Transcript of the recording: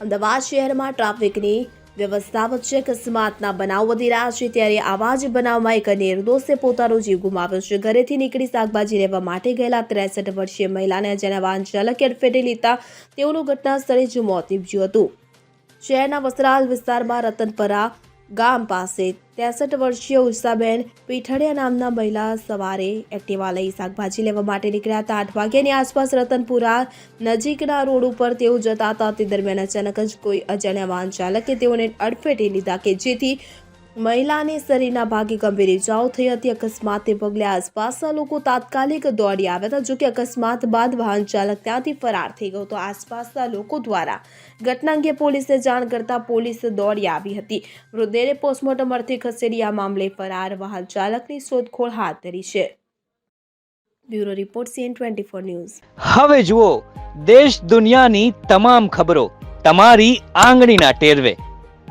અમદાવાદ શહેરમાં ટ્રાફિકની વ્યવસ્થા વચ્ચે અકસ્માતના બનાવ વધી રહ્યા છે ત્યારે આવા જ બનાવમાં એક નિર્દોષે પોતાનો જીવ ગુમાવ્યો છે. ઘરેથી નીકળી શાકભાજી લેવા માટે ગયેલા ત્રેસઠ વર્ષીય મહિલાને જેના વાહન ચાલકે અડફેટે લીધા તેઓનું ઘટના સ્થળે જ મોત નીપજ્યું હતું. શહેરના વસ્ત્રાલ વિસ્તારમાં રતનપરા ગામ પાસે ત્રેસઠ વર્ષીય ઉષાબેન પીઠડિયા નામના મહિલા સવારે એક્ટિવા લઈ શાકભાજી લેવા માટે નીકળ્યા હતા. આઠ વાગ્યાની આસપાસ રતનપુરા નજીકના રોડ ઉપર તેઓ જતા હતા. તે દરમિયાન અચાનક જ કોઈ અજાણ્યા વાહન ચાલકે તેઓને અડફેટે લીધા કે જેથી મહિલાને શરીરના ભાગે ગંભીર ઇજાઓ થઈ હતી. અકસ્માતને પગલે આસપાસના લોકો તાત્કાલિક દોડી આવ્યા હતા. જોકે અકસ્માત બાદ વાહન ચાલક ત્યાંથી ફરાર થઈ ગયો તો આસપાસના લોકો દ્વારા ઘટના અંગે પોલીસને જાણ કરતા પોલીસ દોડી આવી હતી. મૃતદેહને પોસ્ટમોર્ટમ અર્થે ખસેડી આ મામલે ફરાર વાહન ચાલકની શોધખોળ હાથ ધરી છે. Bureau report CN twenty four news. હવે જુઓ, દેશ દુનિયાની તમામ ખબરો તમારી આંગળીના ટેરવે.